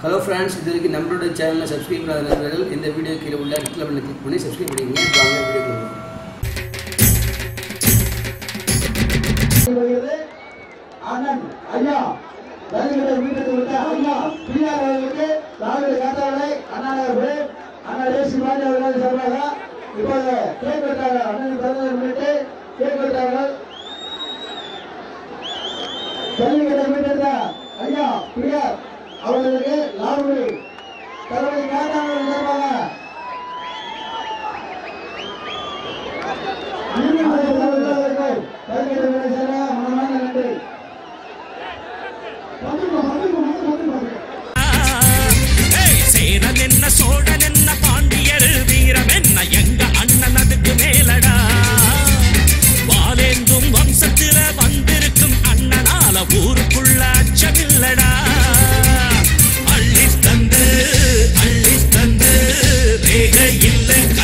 Hello friends இது வரைக்கும் நம்மளோட சேனலில் சப்ஸ்கிரைப் பண்ணாத நண்பர்கள் இந்த வீடியோ கீழே உள்ள ரெட் கலரில் கிளிக் பண்ணி சப்ஸ்கிரைப் பண்ணிங்க வாங்க வீடியோ போகலாம் வருகிறது. அண்ணன் ஐயா. தலிகளை மீட்டெடுத்து விட்ட ஐயா பிஆர் அவர்களுக்கு அண்ணா அவர்களே அண்ணா தேசி அவர்கள் சார்பாக இப்போது கேக் வெட்டார்கள் அண்ணன் பிறந்ததை முன்னிட்டு கேக் வெட்டார்கள் தலிகளை ஐயா பிஆர் அவர்களுக்கு லாபு தன்னுடைய பேட்டாளர்கள் சார்பாக சேரன் என்ன சோழன் என்ன பாண்டியர் வீரம் என்ன எங்க அண்ணன் அதுக்கு வந்திருக்கும் அண்ணனால ஊருக்குள்ள அச்சமில்லடா. இல்லை